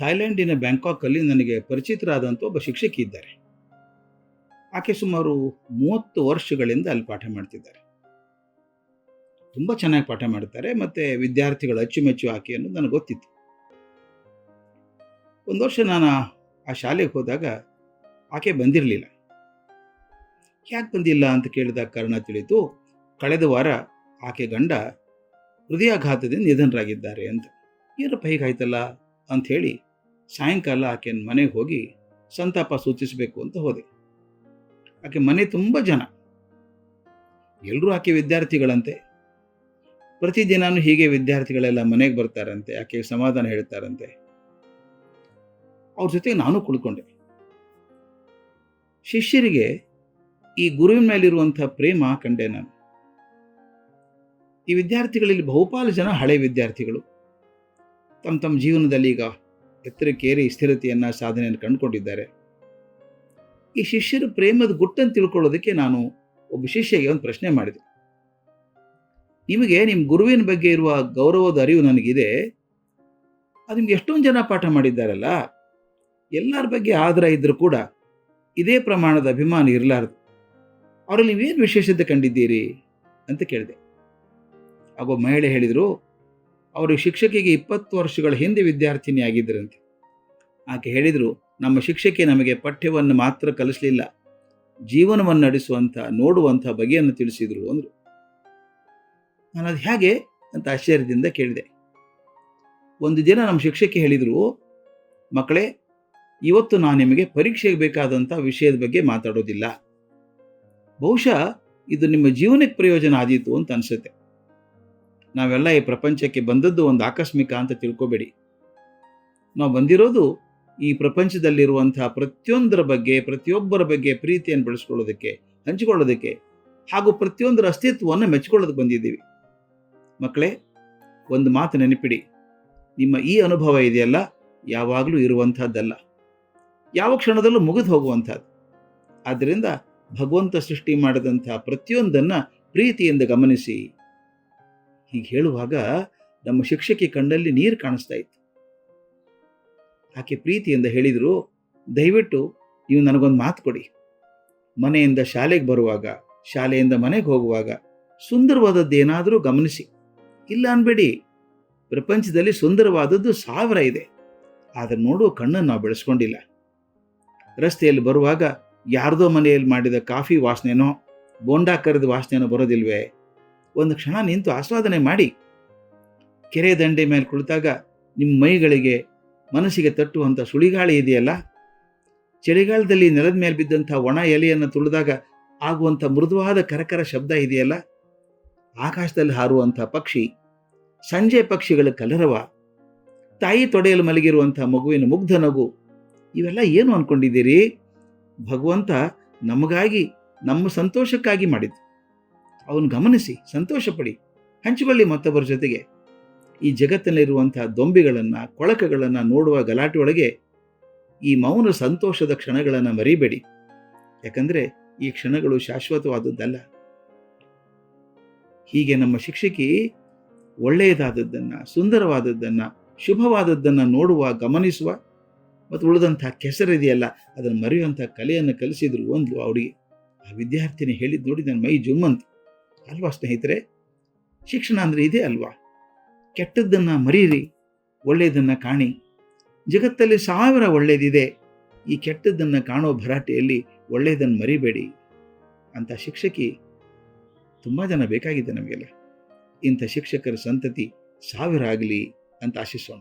ಥೈಲ್ಯಾಂಡಿನ ಬ್ಯಾಂಕಾಕಲ್ಲಿ ನನಗೆ ಪರಿಚಿತರಾದಂಥ ಒಬ್ಬ ಶಿಕ್ಷಕಿ ಇದ್ದಾರೆ. ಆಕೆ ಸುಮಾರು ಮೂವತ್ತು ವರ್ಷಗಳಿಂದ ಅಲ್ಲಿ ಪಾಠ ಮಾಡ್ತಿದ್ದಾರೆ. ತುಂಬ ಚೆನ್ನಾಗಿ ಪಾಠ ಮಾಡ್ತಾರೆ, ಮತ್ತು ವಿದ್ಯಾರ್ಥಿಗಳ ಅಚ್ಚುಮೆಚ್ಚು ಆಕೆ ಅನ್ನೋದು ನನಗೆ ಗೊತ್ತಿತ್ತು. ಒಂದು ವರ್ಷ ನಾನು ಆ ಶಾಲೆಗೆ ಹೋದಾಗ ಆಕೆ ಬಂದಿರಲಿಲ್ಲ. ಯಾಕೆ ಬಂದಿಲ್ಲ ಅಂತ ಕೇಳಿದ ಕಾರಣ ತಿಳಿತು ಕಳೆದ ವಾರ ಆಕೆ ಗಂಡ ಹೃದಯಾಘಾತದಿಂದ ನಿಧನರಾಗಿದ್ದಾರೆ ಅಂತ. ಏನಪ್ಪ ಹೀಗಾಯ್ತಲ್ಲ? ಅಂಥೇಳಿ ಸಾಯಂಕಾಲ ಆಕೆ ಮನೆಗೆ ಹೋಗಿ ಸಂತಾಪ ಸೂಚಿಸಬೇಕು ಅಂತ ಹೋದೆ. ಆಕೆ ಮನೆ ತುಂಬ ಜನ. ಎಲ್ಲರೂ ಆಕೆ ವಿದ್ಯಾರ್ಥಿಗಳಂತೆ. ಪ್ರತಿದಿನಾನು ಹೀಗೆ ವಿದ್ಯಾರ್ಥಿಗಳೆಲ್ಲ ಮನೆಗೆ ಬರ್ತಾರಂತೆ ಆಕೆ ಸಮಾಧಾನ ಹೇಳ್ತಾರಂತೆ. ಅವ್ರ ಜೊತೆಗೆ ನಾನು ಕುಳ್ಕೊಂಡೆ. ಶಿಷ್ಯರಿಗೆ ಈ ಗುರುವಿನ ಮೇಲಿರುವಂಥ ಪ್ರೇಮ ಕಂಡೆ ನಾನು. ಈ ವಿದ್ಯಾರ್ಥಿಗಳಲ್ಲಿ ಬಹುಪಾಲು ಜನ ಹಳೆ ವಿದ್ಯಾರ್ಥಿಗಳು. ತಮ್ಮ ತಮ್ಮ ಜೀವನದಲ್ಲಿ ಈಗ ಎತ್ತರಕ್ಕೇರಿ ಸ್ಥಿರತೆಯನ್ನು ಸಾಧನೆಯನ್ನು ಕಂಡುಕೊಂಡಿದ್ದಾರೆ. ಈ ಶಿಷ್ಯರ ಪ್ರೇಮದ ಗುಟ್ಟನ್ನು ತಿಳ್ಕೊಳ್ಳೋದಕ್ಕೆ ನಾನು ಒಬ್ಬ ಶಿಷ್ಯಗೆ ಒಂದು ಪ್ರಶ್ನೆ ಮಾಡಿದೆ. ನಿಮಗೆ ನಿಮ್ಮ ಗುರುವಿನ ಬಗ್ಗೆ ಇರುವ ಗೌರವದ ಅರಿವು ನನಗಿದೆ. ಅದು ನಿಮ್ಗೆ ಎಷ್ಟೊಂದು ಜನ ಪಾಠ ಮಾಡಿದ್ದಾರಲ್ಲ. ಎಲ್ಲರ ಬಗ್ಗೆ ಆದರ ಇದ್ರೂ ಕೂಡ ಇದೇ ಪ್ರಮಾಣದ ಅಭಿಮಾನ ಇರಲಾರದು. ಅವರಲ್ಲಿ ನೀವೇನು ವಿಶೇಷತೆ ಕಂಡಿದ್ದೀರಿ ಅಂತ ಕೇಳಿದೆ. ಆಗ ಮಹಿಳೆ ಹೇಳಿದರು ಅವರು ಶಿಕ್ಷಕಿಗೆ ಇಪ್ಪತ್ತು ವರ್ಷಗಳ ಹಿಂದೆ ವಿದ್ಯಾರ್ಥಿನಿ ಆಗಿದ್ದರಂತೆ ಆಕೆ ಹೇಳಿದರು, ನಮ್ಮ ಶಿಕ್ಷಕಿ ನಮಗೆ ಪಠ್ಯವನ್ನು ಮಾತ್ರ ಕಲಿಸಲಿಲ್ಲ. ಜೀವನವನ್ನು ನಡೆಸುವಂಥ, ನೋಡುವಂಥ ಬಗೆಯನ್ನು ತಿಳಿಸಿದರು ಅಂದರು. ನಾನು ಅದು ಹೇಗೆ ಅಂತ ಆಶ್ಚರ್ಯದಿಂದ ಕೇಳಿದೆ. ಒಂದು ದಿನ ನಮ್ಮ ಶಿಕ್ಷಕಿ ಹೇಳಿದರು, ಮಕ್ಕಳೇ, ಇವತ್ತು ನಾನು ನಿಮಗೆ ಪರೀಕ್ಷೆಗೆ ಬೇಕಾದಂಥ ವಿಷಯದ ಬಗ್ಗೆ ಮಾತಾಡೋದಿಲ್ಲ. ಬಹುಶಃ ಇದು ನಿಮ್ಮ ಜೀವನಕ್ಕೆ ಪ್ರಯೋಜನ ಆದೀತು ಅಂತ ಅನಿಸುತ್ತೆ. ನಾವೆಲ್ಲ ಈ ಪ್ರಪಂಚಕ್ಕೆ ಬಂದದ್ದು ಒಂದು ಆಕಸ್ಮಿಕ ಅಂತ ತಿಳ್ಕೊಬೇಡಿ. ನಾವು ಬಂದಿರೋದು ಈ ಪ್ರಪಂಚದಲ್ಲಿರುವಂತಹ ಪ್ರತಿಯೊಂದರ ಬಗ್ಗೆ, ಪ್ರತಿಯೊಬ್ಬರ ಬಗ್ಗೆ ಪ್ರೀತಿಯನ್ನು ಬೆಳೆಸ್ಕೊಳ್ಳೋದಕ್ಕೆ, ಹಂಚಿಕೊಳ್ಳೋದಕ್ಕೆ ಹಾಗೂ ಪ್ರತಿಯೊಂದರ ಅಸ್ತಿತ್ವವನ್ನು ಮೆಚ್ಕೊಳ್ಳೋದಕ್ಕೆ ಬಂದಿದ್ದೀವಿ. ಮಕ್ಕಳೇ, ಒಂದು ಮಾತು ನೆನಪಿಡಿ. ನಿಮ್ಮ ಈ ಅನುಭವ ಇದೆಯಲ್ಲ? ಯಾವಾಗಲೂ ಇರುವಂಥದ್ದಲ್ಲ ಯಾವ ಕ್ಷಣದಲ್ಲೂ ಮುಗಿದು ಹೋಗುವಂಥದ್ದು ಆದ್ದರಿಂದ ಭಗವಂತ ಸೃಷ್ಟಿ ಮಾಡಿದಂಥ ಪ್ರತಿಯೊಂದನ್ನು ಪ್ರೀತಿಯಿಂದ ಗಮನಿಸಿ. ಹೀಗೆ ಹೇಳುವಾಗ ನಮ್ಮ ಶಿಕ್ಷಕಿ ಕಣ್ಣಲ್ಲಿ ನೀರು ಕಾಣಿಸ್ತಾ ಇತ್ತು. ಆಕೆ ಪ್ರೀತಿಯಿಂದ ಹೇಳಿದರು, ದಯವಿಟ್ಟು ನೀವು ನನಗೊಂದು ಮಾತು ಕೊಡಿ. ಮನೆಯಿಂದ ಶಾಲೆಗೆ ಬರುವಾಗ, ಶಾಲೆಯಿಂದ ಮನೆಗೆ ಹೋಗುವಾಗ ಸುಂದರವಾದದ್ದೇನಾದರೂ ಗಮನಿಸಿ. ಇಲ್ಲ ಅನ್ಬೇಡಿ, ಪ್ರಪಂಚದಲ್ಲಿ ಸುಂದರವಾದದ್ದು ಸಾವಿರ ಇದೆ. ಆದರೆ ನೋಡುವ ಕಣ್ಣನ್ನು ನಾವು ಬೆಳೆಸ್ಕೊಂಡಿಲ್ಲ. ರಸ್ತೆಯಲ್ಲಿ ಬರುವಾಗ ಯಾರ್ದೋ ಮನೆಯಲ್ಲಿ ಮಾಡಿದ ಕಾಫಿ ವಾಸನೆನೋ, ಬೋಂಡಾ ಕರೆದ ವಾಸನೆನೋ ಬರೋದಿಲ್ವೇ? ಒಂದು ಕ್ಷಣ ನಿಂತು ಆಸ್ವಾದನೆ ಮಾಡಿ ಕೆರೆ ದಂಡೆ ಮೇಲೆ ಕುಳಿತಾಗ ನಿಮ್ಮ ಮೈಗಳಿಗೆ ಮನಸ್ಸಿಗೆ ತಟ್ಟುವಂಥ ಸುಳಿಗಾಳಿ ಇದೆಯಲ್ಲ? ಚಳಿಗಾಲದಲ್ಲಿ ನೆಲದ ಮೇಲೆ ಬಿದ್ದಂಥ ಒಣ ಎಲೆಯನ್ನು ತುಳಿದಾಗ ಆಗುವಂಥ ಮೃದುವಾದ ಕರಕರ ಶಬ್ದ ಇದೆಯಲ್ಲ? ಆಕಾಶದಲ್ಲಿ ಹಾರುವಂಥ ಪಕ್ಷಿ, ಸಂಜೆ ಪಕ್ಷಿಗಳ ಕಲರವ, ತಾಯಿ ತೊಡೆಯಲು ಮಲಗಿರುವಂಥ ಮಗುವಿನ ಮುಗ್ಧ ನಗು, ಇವೆಲ್ಲ ಏನು ಅಂದ್ಕೊಂಡಿದ್ದೀರಿ ಭಗವಂತ ನಮಗಾಗಿ, ನಮ್ಮ ಸಂತೋಷಕ್ಕಾಗಿ ಮಾಡಿದ್ದು. ಅವನು ಗಮನಿಸಿ, ಸಂತೋಷಪಡಿ. ಹಂಚಿಕೊಳ್ಳಿ ಮತ್ತೊಬ್ಬರ ಜೊತೆಗೆ. ಈ ಜಗತ್ತಿನಲ್ಲಿರುವಂತಹ ದೊಂಬಿಗಳನ್ನು, ಕೊಳಕಗಳನ್ನು ನೋಡುವ ಗಲಾಟೆ ಈ ಮೌನ ಸಂತೋಷದ ಕ್ಷಣಗಳನ್ನು ಮರಿಬೇಡಿ. ಯಾಕಂದರೆ ಈ ಕ್ಷಣಗಳು ಶಾಶ್ವತವಾದದ್ದಲ್ಲ. ಹೀಗೆ ನಮ್ಮ ಶಿಕ್ಷಕಿ ಒಳ್ಳೆಯದಾದದ್ದನ್ನು, ಸುಂದರವಾದದ್ದನ್ನು, ಶುಭವಾದದ್ದನ್ನು ನೋಡುವ, ಗಮನಿಸುವ ಮತ್ತು ಉಳಿದಂಥ ಕೆಸರಿದೆಯಲ್ಲ ಅದನ್ನು ಮರೆಯುವಂಥ ಕಲೆಯನ್ನು ಕಲಿಸಿದ್ರು ಒಂದು ಅವಳಿಗೆ ಆ ವಿದ್ಯಾರ್ಥಿನಿ ಹೇಳಿದ್ದು ನೋಡಿ ನನ್ನ ಮೈ ಜುಮ್ಮಂತು. ಅಲ್ವಾ ಸ್ನೇಹಿತರೆ? ಶಿಕ್ಷಣ ಅಂದರೆ ಇದೇ ಅಲ್ವಾ? ಕೆಟ್ಟದ್ದನ್ನು ಮರೀರಿ, ಒಳ್ಳೆಯದನ್ನು ಕಾಣಿ. ಜಗತ್ತಲ್ಲಿ ಸಾವಿರ ಒಳ್ಳೆಯದಿದೆ ಈ ಕೆಟ್ಟದ್ದನ್ನು ಕಾಣೋ ಭರಾಟೆಯಲ್ಲಿ ಒಳ್ಳೆಯದನ್ನು ಮರಿಬೇಡಿ ಅಂತ ಶಿಕ್ಷಕಿ ತುಂಬ ಜನ ಬೇಕಾಗಿದೆ ನಮಗೆಲ್ಲ. ಇಂಥ ಶಿಕ್ಷಕರ ಸಂತತಿ ಸಾವಿರ ಆಗಲಿ ಅಂತ ಆಶಿಸೋಣ.